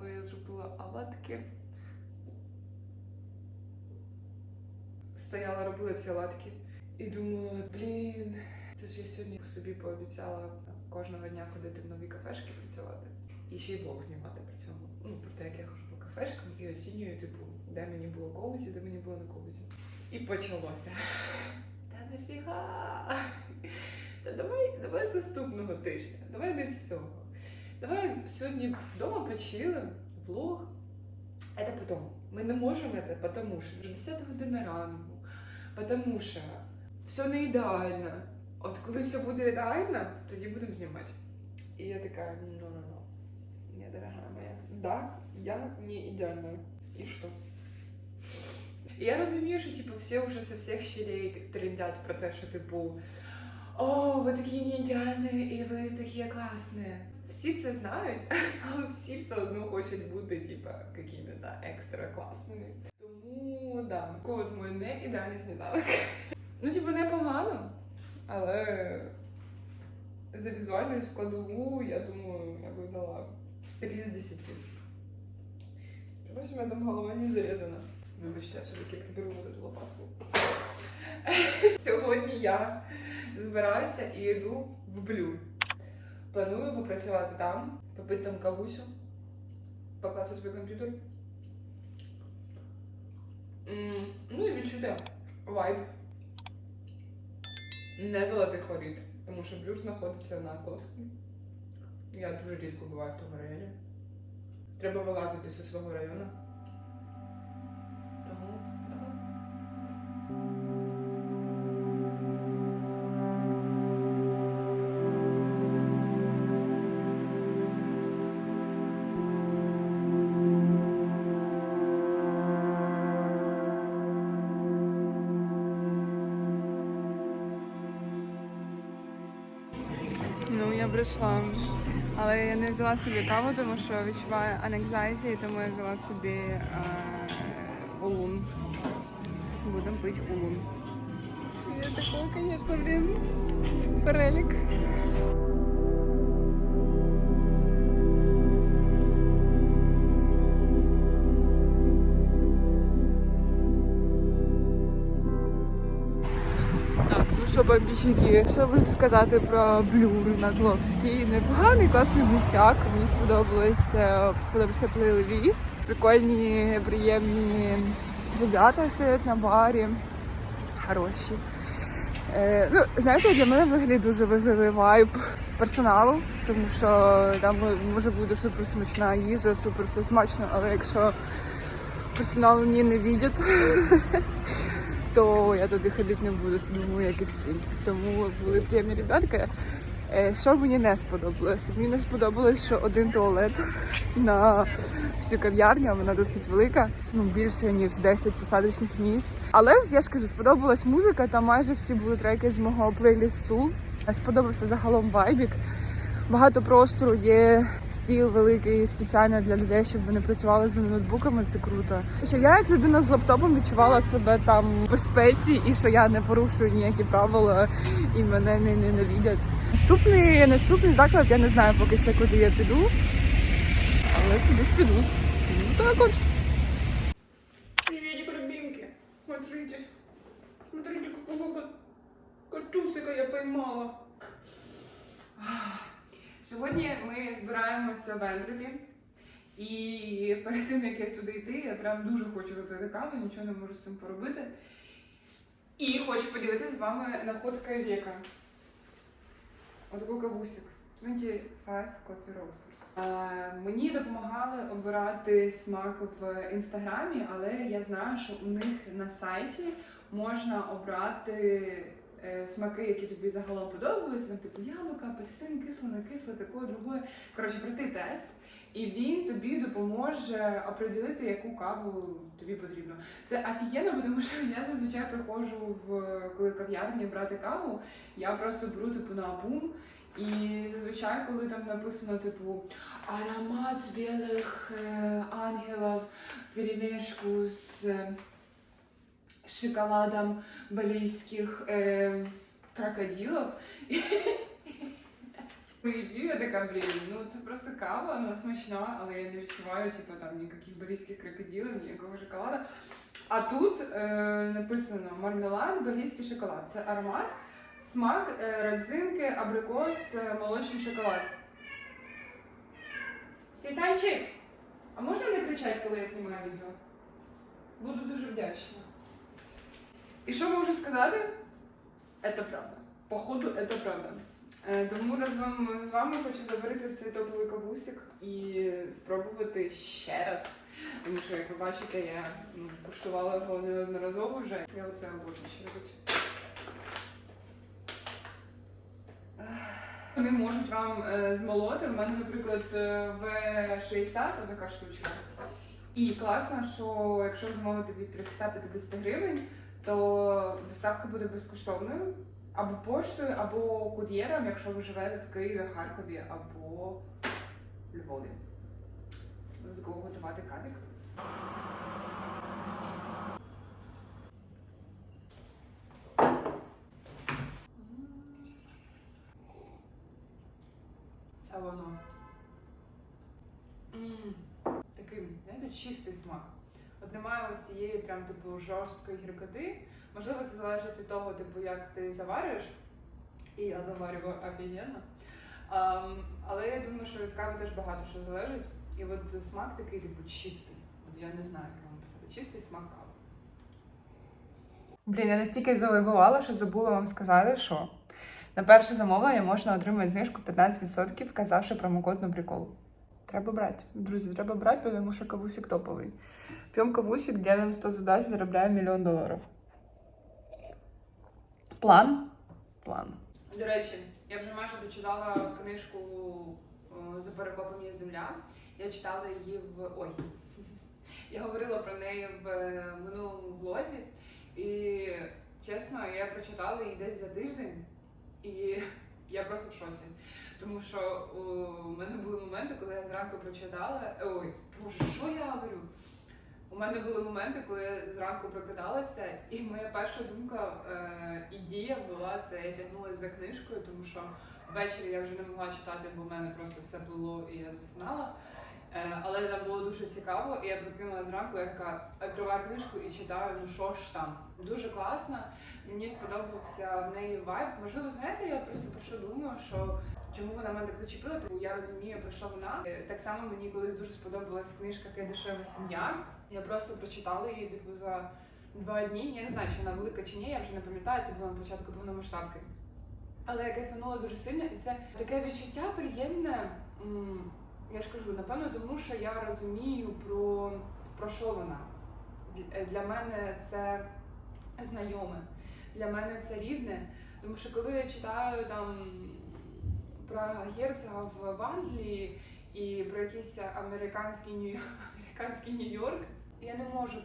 але я зробила оладки. Стояла, робила ці оладки і думала, блін, це ж я сьогодні собі пообіцяла кожного дня ходити в нові кафешки працювати. І ще й влог знімати при цьому. Ну, про те, як я ходжу по кафешкам і оцінюю, типу, де мені було ковзі, де мені було на ковзі. І почалося. Та нафіга? Та давай, давай з наступного тижня, давай не з цього. Давай сьогодні вдома почилим, влог. Это потом. Ми не можемо це, потому що вже 10 година ранку, потому що все не ідеально. От коли все буде ідеально, тоді будемо знімати. І я така, ну ну ну не дорога моя. Да, я не ідеальна. І що? Я розумію, що типу, всі вже со всіх щелей трендять про те, що типу. О, ви такі не ідеальні і ви такі класні. Всі це знають, але всі все одно хочуть бути, типа, якими-то екстра класними. Тому да, код мой не ідеальний сніданок. Ну, типу, непогано, але за візуальну складову, я думаю, я би дала 3 з 10. Сподіваюся, у мене там голова не зарізана. Вибачте, все-таки приберу эту лопатку. Сьогодні я збираюся і йду в блюр. Планую попрацювати там, попити там кавусю, покласти свій комп'ютер. Ну і відчути вайб. Не золотих воріт, тому що блюр знаходиться на Кловській. Я дуже рідко буваю в тому районі. Треба вилазити зі свого району. Ну. Але я не взяла собі каву, тому що відчуваю анекзайті, тому я взяла собі е, улун. Будемо пити улун. Я такого, звісно, блін, перелік. Так, ну що, бабіщики, що можу сказати про блюр на Кловській? Непоганий класний місцяк. Мені сподобалося, сподобався плейлист. Прикольні, приємні ребята стоять на барі. Хороші. Е, ну, знаєте, для мене взагалі дуже важливий вайб персоналу, тому що там може бути супер смачна їжа, супер все смачно, але якщо персоналу ні не видять, то я туди ходити не буду, тому як і всі. Тому були приємні ребятки. Е, Що мені не сподобалось? Мені не сподобалось, що один туалет на всю кав'ярню, вона досить велика, ну більше ніж 10 посадочних місць. Але я ж кажу, сподобалась музика, там майже всі були треки з мого плейлісту. Сподобався загалом вайбік. Багато простору є стіл великий спеціально для людей, щоб вони працювали за ноутбуками. Це круто. Що я як людина з лаптопом відчувала себе там в безпеці, і що я не порушую ніякі правила і мене не ненавидять. Наступний наступний заклад я не знаю поки ще куди я піду, але кудись піду. Ну так от. Приветик, любимки. Смотрите. Смотрите, какого котусика я поймала. Сьогодні ми збираємося в Ендрові. І перед тим, як я туди йти, я прям дуже хочу випити каву, нічого не можу з цим поробити. І хочу поділитися з вами находкою віка. Отаку кавусик. 25 Coffee Roasters. Е, мені допомагали обирати смак в інстаграмі, але я знаю, що у них на сайті можна обрати смаки, які тобі загалом подобаються, ну, типу яблука, апельсин, кисле, не кисле, такое, другое. Коротше, пройти тест, і він тобі допоможе оприділити, яку каву тобі потрібно. Це офігенно, тому що я зазвичай приходжу в коли кав'ярні брати каву, я просто беру типу на бум. І зазвичай, коли там написано, типу, аромат білих е, ангелів в перемішку з е, шоколадом балійських е, крокодилів. Рев'ю, я така, блін, ну це просто кава, вона смачна, але я не відчуваю, типу, там ніяких бельгійських крокодилів, ніякого шоколада. А тут е, написано мармелад, бельгійський шоколад. Це аромат, смак, е, родзинки, абрикос, е, молочний шоколад. Світанчик, а можна не кричати, коли я знімаю відео? Буду дуже вдячна. І що можу сказати? Це правда. Походу, це правда. Е, Тому разом з вами хочу заварити цей топовий кавусик і спробувати ще раз. Тому що, як ви бачите, я ну, куштувала його неодноразово вже. Я оце обожнюю ще робити. Вони можуть вам е, змолоти. У мене, наприклад, е, В60 така штучка. І класно, що якщо замовити від 350 гривень, то доставка буде безкоштовною або поштою, або кур'єром, якщо ви живете в Києві, Харкові або Львові. Let's go готувати кабік. Це воно. Такий, знаєте, чистий смак. От немає ось цієї прям типу жорсткої гіркоти. Можливо, це залежить від того, типу, як ти заварюєш. І я заварюю офігенно. Ам, але я думаю, що від кави теж багато що залежить. І от смак такий, типу, чистий. От я не знаю, як вам писати. Чистий смак кави. Блін, я настільки завоювала, що забула вам сказати, що на перше замовлення можна отримати знижку 15%, вказавши промокод на прикол. Треба брати. Друзі, треба брати, тому що кавусик топовий. П'ємо кавусик, делаем 100 задач, заробляємо мільйон доларів. План? План. До речі, я вже майже дочитала книжку е, За перекопом земля. Я читала її в. Ой. Я говорила про неї в е, минулому влозі. І чесно, я прочитала її десь за тиждень, і я просто в шоці. Тому що у мене були моменти, коли я зранку прочитала. Ой, боже, що я говорю? У мене були моменти, коли я зранку прокидалася, і моя перша думка е, і дія була це я тягнулася за книжкою, тому що ввечері я вже не могла читати, бо в мене просто все було і я засинала. Е, але там було дуже цікаво, і я прокинула зранку, я така відкриваю книжку і читаю, ну що ж там. Дуже класно. Мені сподобався в неї вайб. Можливо, знаєте, я просто про що думаю, що чому вона мене так зачепила, тому я розумію, про що вона. Е, Так само мені колись дуже сподобалась книжка Кайдашева сім'я. Я просто прочитала її типу за два дні. Я не знаю, чи вона велика чи ні, я вже не пам'ятаю, це було на початку повномасштабки. Але я кайфанула дуже сильно, і це таке відчуття приємне. Я ж кажу, напевно, тому що я розумію про, про що вона. Для- Для мене це знайоме, для мене це рідне. Тому що коли я читаю там про герцога в, Англії і про якийсь американський Нью- американський Нью-Йорк, я не можу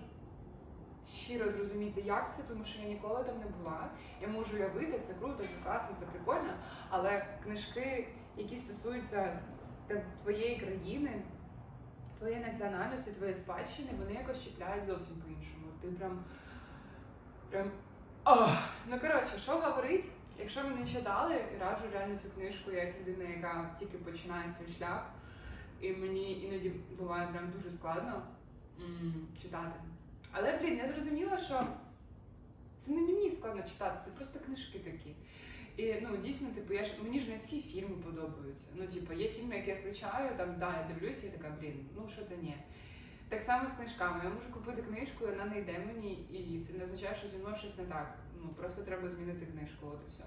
щиро зрозуміти, як це, тому що я ніколи там не була. Я можу уявити, це круто, це класно, це прикольно, але книжки, які стосуються твоєї країни, твоєї національності, твоєї спадщини, вони якось чіпляють зовсім по-іншому. Ти прям. прям. Ох! Ну коротше, що говорить? Якщо ви не читали, раджу реально цю книжку як людина, яка тільки починає свій шлях. І мені іноді буває прям дуже складно читати. Але, блін, я зрозуміла, що це не мені складно читати, це просто книжки такі. І ну дійсно, типу, я ж мені ж не всі фільми подобаються. Ну, типу, є фільми, які я включаю, там да, я дивлюся, і така, блін, ну що то ні. Так само з книжками. Я можу купити книжку, і вона не йде мені, і це не означає, що зі мною щось не так. Ну просто треба змінити книжку, от і все.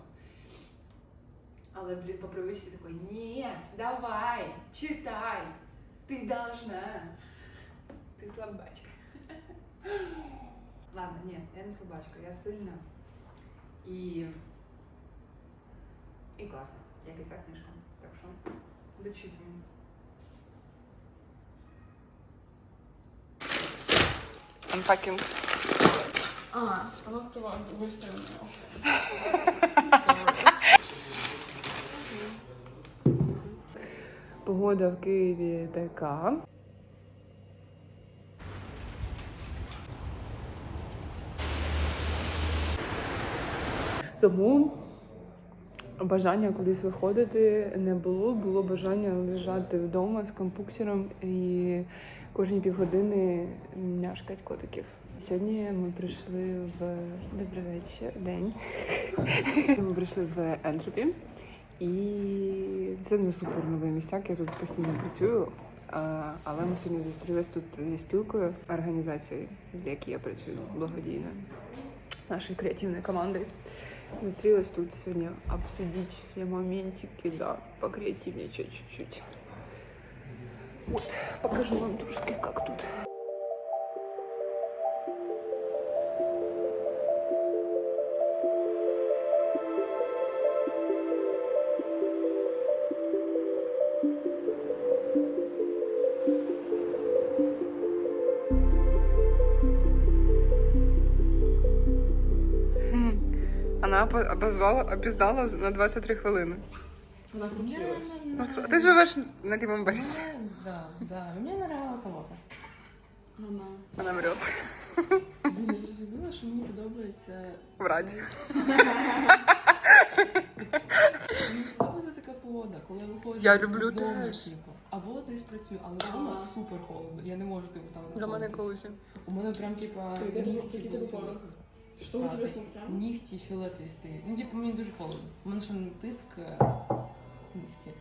Але, блін, по привичці такий, ні, давай, читай, ти должна. Ти слабачка. Ладно, ні, я не слабачка, я сильна. І і класно, як і ця книжка. Так що дочитуємо. Unpacking. А, оно открывалось с другой. Погода в Києві така. Тому Бажання кудись виходити не було. Було бажання лежати вдома з компуктером і кожні півгодини няшкать котиків. Сьогодні ми прийшли в добрий вечір, день. Ми прийшли в Ентропі. І це не супер новий містяк, я тут постійно працюю. Але ми сьогодні зустрілись тут зі спілкою організації, в якій я працюю, благодійною, нашою креативною командою. Зустрілись тут сьогодні обсудить всі моментики, да, покреативничать чуть-чуть. Вот, покажу вам трошки, як тут. Вона опоздала, опіздала на 23 хвилини. Вона крутилась. Ну, ти живеш на лівому березі. Да, да. Мне нравилась самота. Вона. Вона врет. Блін, я зрозуміла, що мені подобається. Врать. Мені подобається така погода, коли я виходжу Я люблю з дому, теж. типу, Або десь працюю, але вдома Ага. супер холодно. Я не можу типу там. До мене колись. У мене прям типа Ти де нігті який були тебе холод? фіолетові. Що у тебе з ногтями? Нігті фіолетові стоять. Ну, типу, мені дуже холодно. У мене ще тиск е, низький.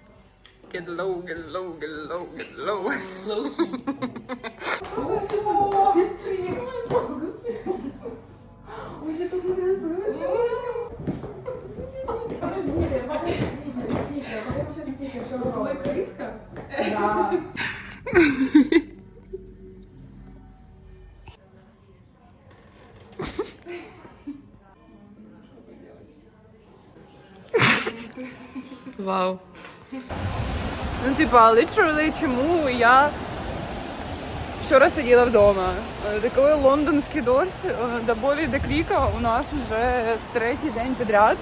Get low, get low, get low, get low. Лоу-кі. Твоя криска? Вау. Ну, типа, literally, чому я вчора сиділа вдома. Е, Такий лондонський дощ, е, добові до кріка у нас вже третій день підряд.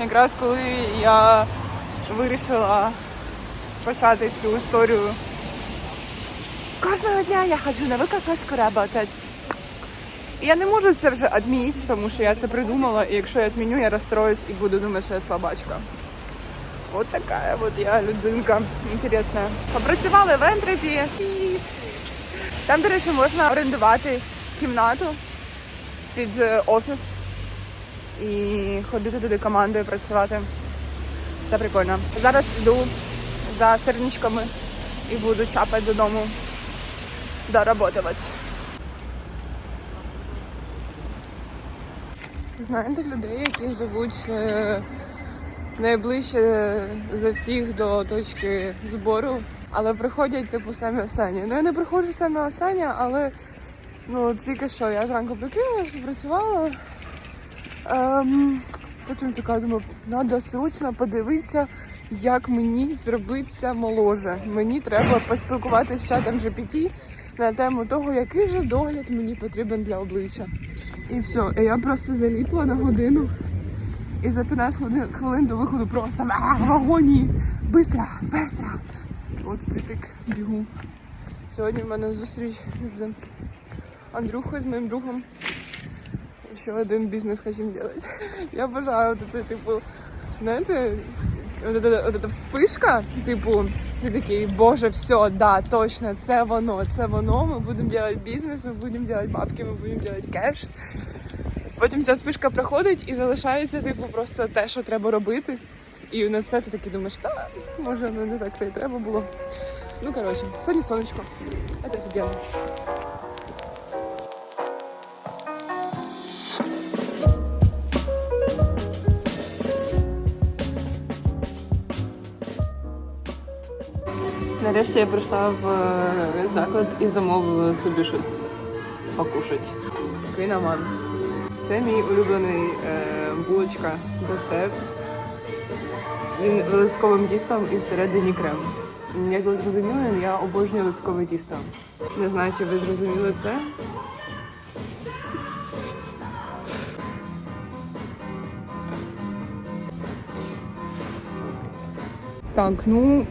Якраз коли я вирішила почати цю історію. Кожного дня я хожу на кафешку работать. Я не можу це вже адмінити, тому що я це придумала, і якщо я адміню, я розстроюсь і буду думати, що я слабачка. От така от я людинка інтересна. Попрацювали в Ентропі. Там, до речі, можна орендувати кімнату під е, офіс і ходити туди командою працювати. Все прикольно. Зараз йду за серничками і буду чапати додому доработувати. Знаєте людей, які живуть е, найближче за всіх до точки збору, але приходять типу самі останні. Ну я не приходжу саме останні, але ну тільки що я зранку прикинулась, попрацювала. Ем, потім така думаю, треба срочно подивитися, як мені зробитися моложе. Мені треба поспілкуватися з чатом GPT на тему того, який же догляд мені потрібен для обличчя. І все, я просто заліпла на годину. І за 15 хвилин, хвилин до виходу просто «А, в агонії. Быстро, быстро. От впритик бігу. Сьогодні в мене зустріч з Андрюхою, з моїм другом. Ще один бізнес хочемо робити. Я бажаю от це, типу, знаєте, от эта- от эта вспишка, типу, ти такий, боже, все, да, точно, це воно, це воно, ми будемо робити бізнес, ми будемо робити бабки, ми будемо робити кеш. Потім ця спишка проходить і залишається, типу, просто те, що треба робити. І на це ти такий думаєш, та може ну, не так то і треба було. Ну коротше, сьогодні сонечко. Це офігенно. Нарешті я прийшла в е, заклад і замовила собі щось покушати. Кинаман. Це мій улюблений е, булочка десерт. Він лисковим тістом і всередині крем. Як ви зрозуміли, я обожнюю лискове тісто. Не знаю, чи ви зрозуміли це. Так, ну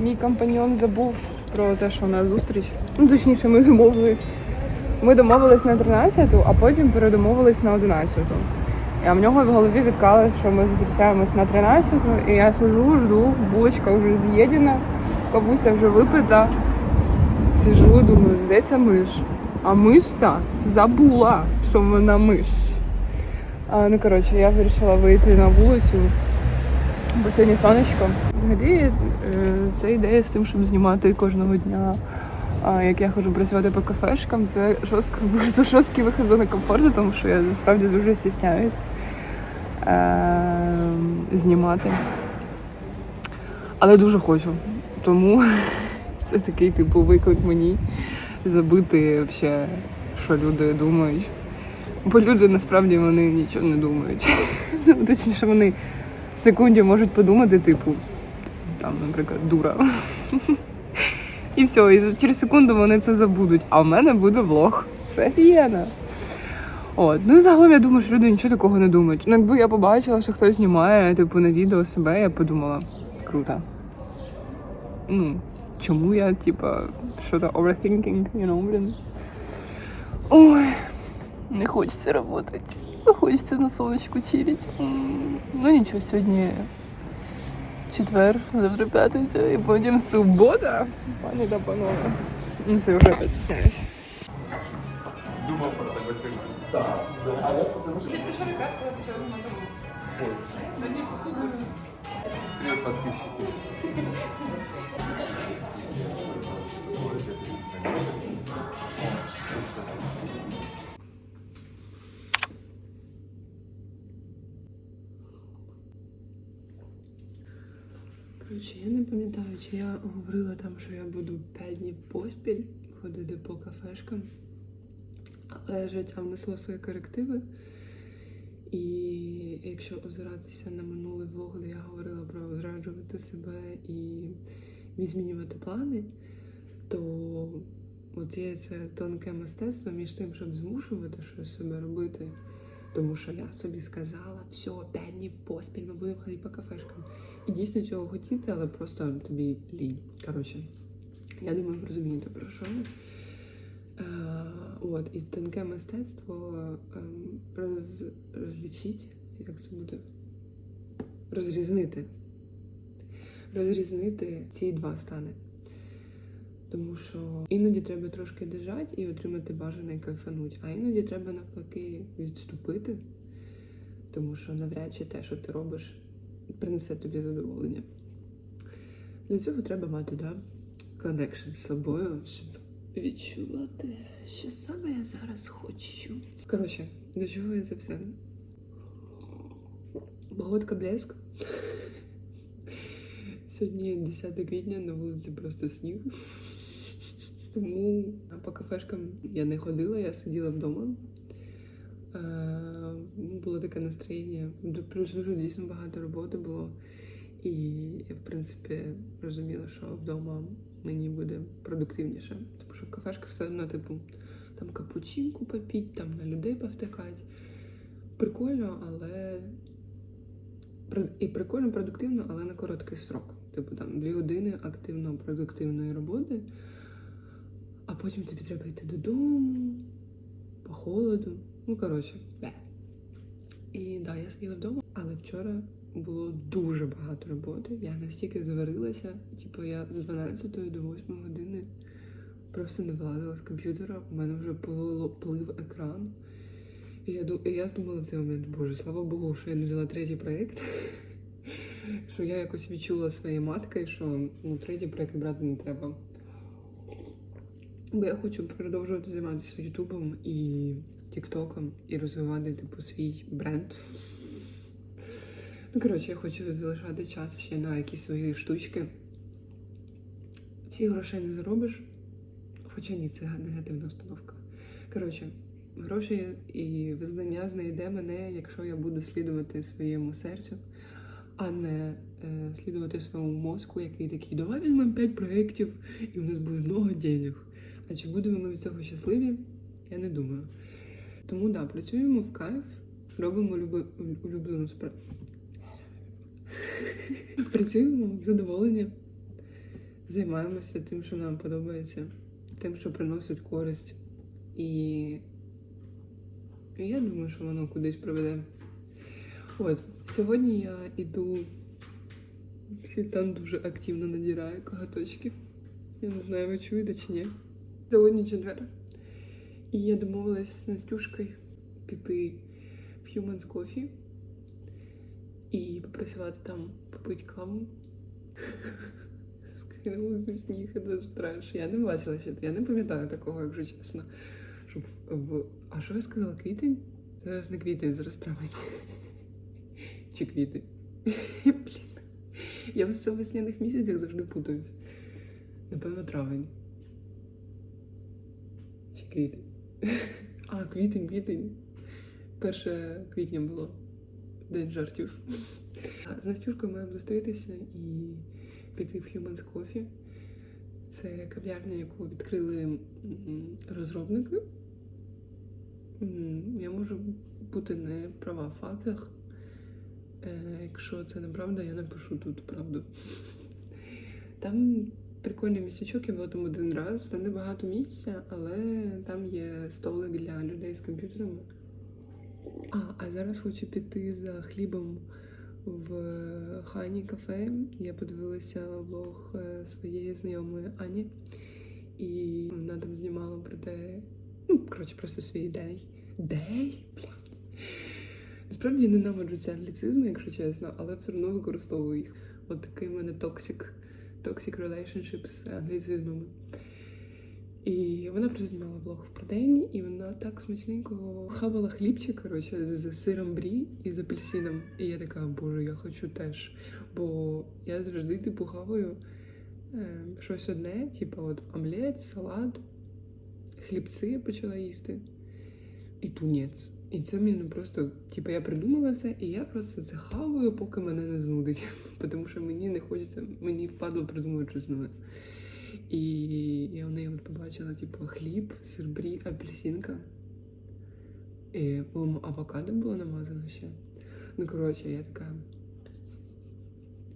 мій компаньон забув про те, що у нас зустріч. Ну, точніше, ми домовились. Ми домовились на 13, а потім передомовились на 11. А в нього в голові відкалось, що ми зустрічаємось на 13 і я сижу, жду, булочка вже з'їдена, кавуся вже випита. Сижу, думаю, де ця миш? А миш та забула, що вона миш. А, ну коротше, я вирішила вийти на вулицю, бо сьогодні сонечко. Взагалі, е, це ідея з тим, щоб знімати кожного дня. Як я ходжу працювати по кафешкам, це жорстко, жорсткий вихід зони комфорту, тому що я насправді дуже стісняюсь е, знімати. Але дуже хочу. Тому це такий типу виклик мені забити вообще, що люди думають. Бо люди насправді вони нічого не думають. Точніше, вони в секунді можуть подумати, типу, там, наприклад, дура. І все, і через секунду вони це забудуть. А в мене буде влог. Це офігенно. От. Ну загалом я думаю, що люди нічого такого не думають. Ну, якби я побачила, що хтось знімає, типу, на відео себе, я подумала, круто. Ну, чому я, типа, що то overthinking, you know, блін. Ой, не хочеться працювати. Хочеться на сонечку чилить. Ну нічого, сьогодні четвер, завтра п'ятниця, і потім субота. Пані та панове. Ну все, вже опять стісняюсь. Думав про тебе сильно. Я прийшов якраз, коли почала все судно. Привет, подписчики. Коротше, я не пам'ятаю, чи я говорила там, що я буду 5 днів поспіль ходити по кафешкам. Але життя внесло свої корективи. І якщо озиратися на минулий влог, де я говорила про зраджувати себе і змінювати плани, то от є це тонке мистецтво між тим, щоб змушувати щось себе робити. Тому що я собі сказала, все, 5 днів поспіль, ми будемо ходити по кафешкам. І дійсно цього хотіти, але просто тобі лінь. Коротше, я думаю, розумієте про що. Е, от, і тонке мистецтво ем, роз, розлічить, як це буде? Розрізнити. Розрізнити ці два стани. Тому що іноді треба трошки держати і отримати бажане і кайфануть, а іноді треба навпаки відступити, тому що навряд чи те, що ти робиш, принесе тобі задоволення. Для цього треба мати да, коннекшн з собою, щоб відчувати, що саме я зараз хочу. Коротше, до чого я це все? Погодка блеск. Сьогодні 10 квітня, на вулиці просто сніг. Тому по кафешкам я не ходила, я сиділа вдома. Е, було таке настроєння. Плюс дуже дійсно багато роботи було. І я, в принципі, розуміла, що вдома мені буде продуктивніше. Тому що в кафешках все одно, типу, там капучинку попіть, там на людей повтикати. Прикольно, але. І прикольно, продуктивно, але на короткий срок. Типу там дві години активно продуктивної роботи, а потім тобі треба йти додому, по холоду. Ну, коротше, бе. І да, я сиділа вдома, але вчора було дуже багато роботи. Я настільки заварилася, типу я з 12 до 8 години просто не вилазила з комп'ютера. У мене вже плив екран. І я, і я думала в цей момент, боже, слава Богу, що я не взяла третій проєкт. що я якось відчула своєю маткою, що ну, третій проєкт брати не треба. Бо я хочу продовжувати займатися Ютубом і Тіктоком і розвивати типу свій бренд. Ну, коротше, я хочу залишати час ще на якісь свої штучки. Ці грошей не заробиш, хоча ні, це негативна установка. Коротше, гроші і визнання знайде мене, якщо я буду слідувати своєму серцю, а не е, слідувати своєму мозку, який такий, давай візьмемо 5 проєктів і у нас буде много денег. А чи будемо ми від цього щасливі? Я не думаю. Тому да, працюємо в кайф, робимо люби, улюблену справу. Працюємо в задоволення, займаємося тим, що нам подобається, тим, що приносить користь. І, я думаю, що воно кудись приведе. От, сьогодні я іду. Світан дуже активно надирає коготочки. Я не знаю, ви чуєте чи ні. Сьогодні четвер. І я домовилась з Настюшкою піти в Humans Coffee і попрацювати там, попити каву. Сука, сніг, це ж треш. Я не бачила ще. Я не пам'ятаю такого, якщо чесно. Щоб в. А що я сказала? Квітень? Зараз не квітень, зараз травень. Чи квітень? Блін. Я в весняних місяцях завжди путаюсь. Напевно, травень. Квітень? А, квітень, квітень. Перше квітня було. День жартів. З Настюшкою маємо зустрітися і піти в Humans Coffee. Це кав'ярня, яку відкрили розробники. Я можу бути не права в фактах. Е, Якщо це неправда, я напишу тут правду. Там прикольний містечок, я була там один раз. Там небагато місця, але там є столик для людей з комп'ютерами. А, а зараз хочу піти за хлібом в Хані кафе. Я подивилася влог е, своєї знайомої Ані, і вона там знімала про те, ну, коротше, просто свій день. Дей? Блядь. Насправді я ненавиджу ці англіцизми, якщо чесно, але все одно використовую їх. От такий в мене токсик, toxic relationship з англіцизмами. І вона просто знімала влог про день, і вона так смачненько хавала хлібчик, коротше, з сиром брі і з апельсином. І я така, боже, я хочу теж. Бо я завжди типу хаваю е, щось одне, типу от омлет, салат, хлібці почала їсти і тунець. І це мені ну просто, типу, я придумала це, і я просто це поки мене не знудить. Тому що мені не хочеться, мені впадло придумувати щось нове. І я в неї от побачила, типу, хліб, сирбрі, апельсинка. І по-моєму, авокадо було намазано ще. Ну, коротше, я така.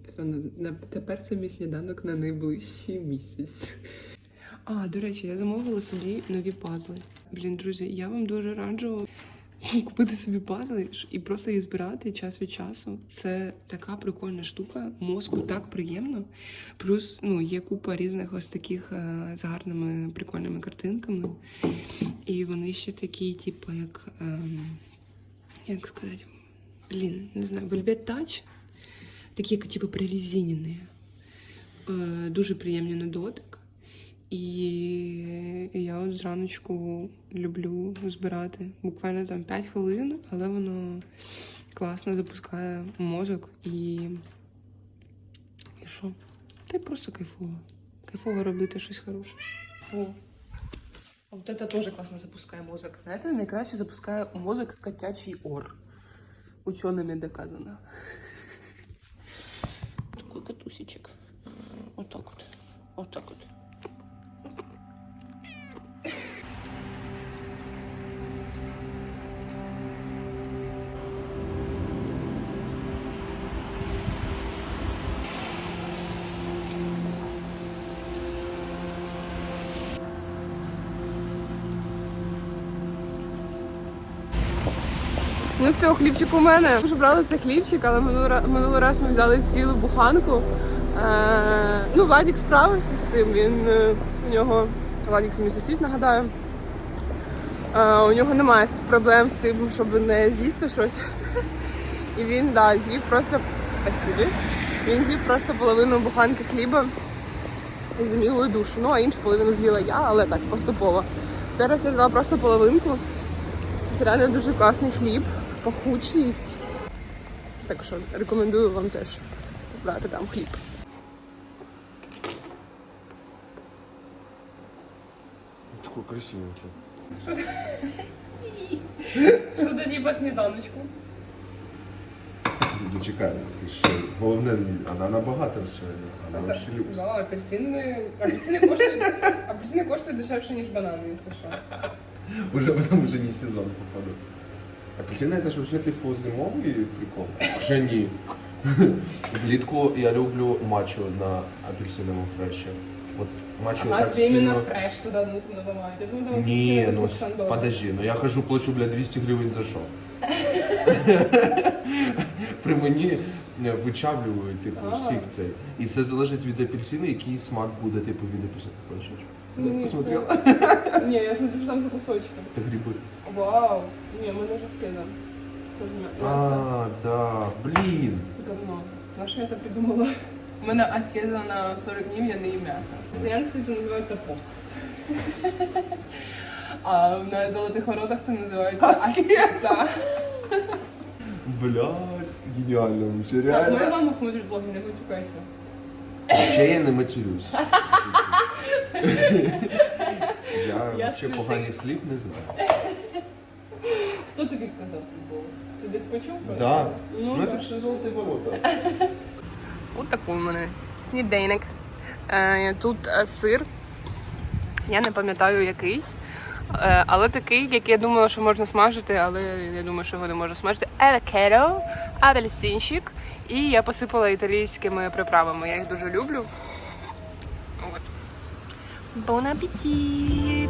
Все, на, на, тепер це мій сніданок на найближчий місяць. А, до речі, я замовила собі нові пазли. Блін, друзі, я вам дуже раджу купити собі пазли і просто їх збирати час від часу. Це така прикольна штука. Мозку так приємно. Плюс ну, є купа різних ось таких е, з гарними прикольними картинками. І вони ще такі, типу, як. ем, як сказати, блін, не знаю, Velvet Touch. Такі, як, типу, прорезинені. Е, дуже приємні на дотик. І я от зраночку люблю збирати буквально там 5 хвилин, але воно класно запускає мозок і. І що? Та просто кайфово. Кайфово робити щось хороше. О. А от це теж класно запускає мозок. Знаєте, найкраще запускає мозок котячий ор. Ученими доказано. Такой катусичек. Вот так вот. Вот так вот. Ну все, хлібчик у мене. Ми вже брали цей хлібчик, але минулий раз, ми взяли цілу буханку. Е, ну, Владік справився з цим. Він е, у нього Владік це мій сусід, нагадаю. Е, у нього немає проблем з тим, щоб не з'їсти щось. І він да, з'їв просто Спасибі. Він з'їв просто половину буханки хліба з мілою душу. Ну, а іншу половину з'їла я, але так поступово. Зараз я взяла просто половинку. Це реально дуже класний хліб, пахучий. Так що рекомендую вам теж брати там хліб. Такой красивенький. Що тоді по сніданочку? Зачекай, ти що? Головне, вона на багатому сьогодні. Вона вообще люкс. Да, апельсини, апельсини коштують, апельсини коштують дешевше, ніж банани, якщо що. Уже потом уже не сезон, походу. Апельсина это ж вообще типу зимовий прикол? Вже ні. Влітку я люблю мачо на апельсиновому фреші. От мачо А так ти іменно сильно... фреш туди надавати. Я думаю, Ні, апельсини ну за 60 подожди, ну я хожу, плачу, бля, 200 гривень за що? при мені е, вичавлюють типу Ага. сік цей. І все залежить від апельсина, який смак буде типу від апельсина. Хочеш? Ні, Посмотрела? це- Ні, я смотрю, що там за кусочки. Та гриби. Вау. Ні, ми даже скидом. Це ж м'ясо. А, да. Блін. Говно. На що я це придумала? У мене аскеза на 40 днів, я не їм м'ясо. Християнстві це називається пост. А на золотих воротах це називається Аскеза. аскеза. Блядь, геніально. Вообще Так, моя реально. мама смотрит блоги, не витюкайся. Вообще я не матерюсь. Я Я вообще поганих слів не знаю. Хто тобі сказав це слово? Ти десь почув? Да. Ну, Ну це ж золоті ворота. Ось такий у мене снідейник. Е, Тут е, сир. Я не пам'ятаю який. Е, Але такий, який я думала, що можна смажити, але я думаю, що його не можна смажити. Авокадо, апельсинчик. І я посипала італійськими приправами. Я їх дуже люблю. Bon appétit.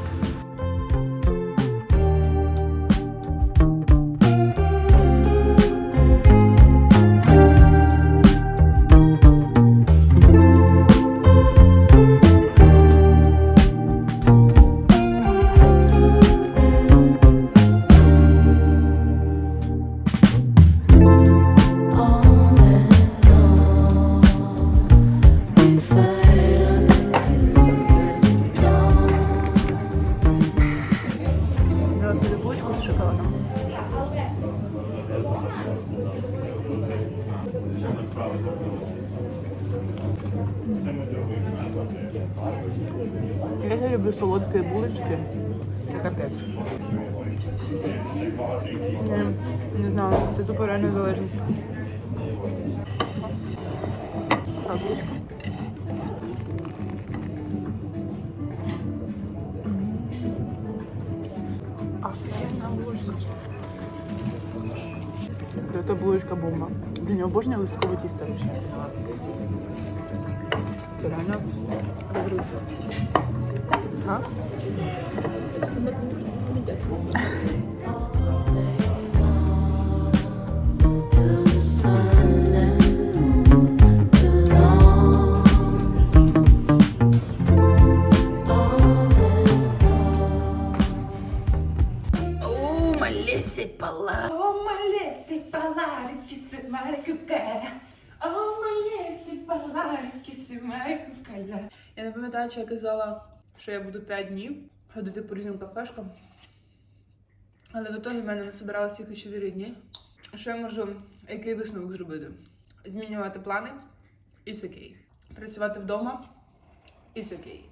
Тісто вообще. Це реально розрив. Не я казала, що я буду 5 днів ходити по різним кафешкам. Але в ітогі в мене насобиралося тільки 4 дні. Що я можу, який висновок зробити? Змінювати плани іс окей. Працювати вдома іс окей.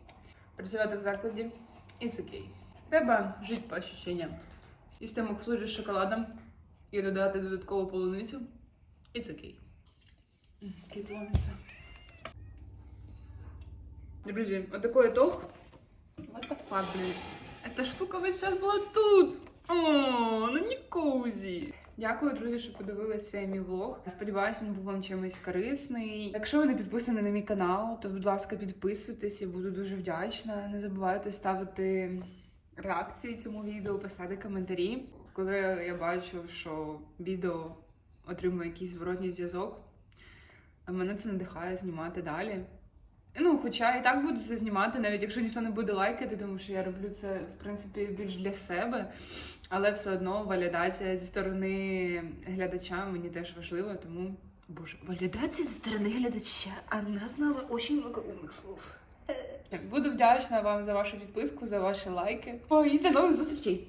Працювати в закладі іс окей. Треба жити по ощущенням. Їсти макфлурі з шоколадом і додати додаткову полуницю. It's окей. М, Кіт ломиться. Друзі, вот такой итог. What the fuck, блин. Эта штука весь час була тут. О, ну не коузі. Дякую, друзі, що подивилися цей мій влог. Сподіваюсь, він був вам чимось корисний. Якщо ви не підписані на мій канал, то, будь ласка, підписуйтесь, я буду дуже вдячна. Не забувайте ставити реакції цьому відео, писати коментарі. Коли я бачу, що відео отримує якийсь зворотній зв'язок, мене це надихає знімати далі. Ну, хоча і так буду це знімати, навіть якщо ніхто не буде лайкати, тому що я роблю це в принципі більш для себе, але все одно валідація зі сторони глядача мені теж важлива, тому боже, валідація зі сторони глядача, вона знала дуже много умних слов. Буду вдячна вам за вашу підписку, за ваші лайки. О, і до нових зустрічей!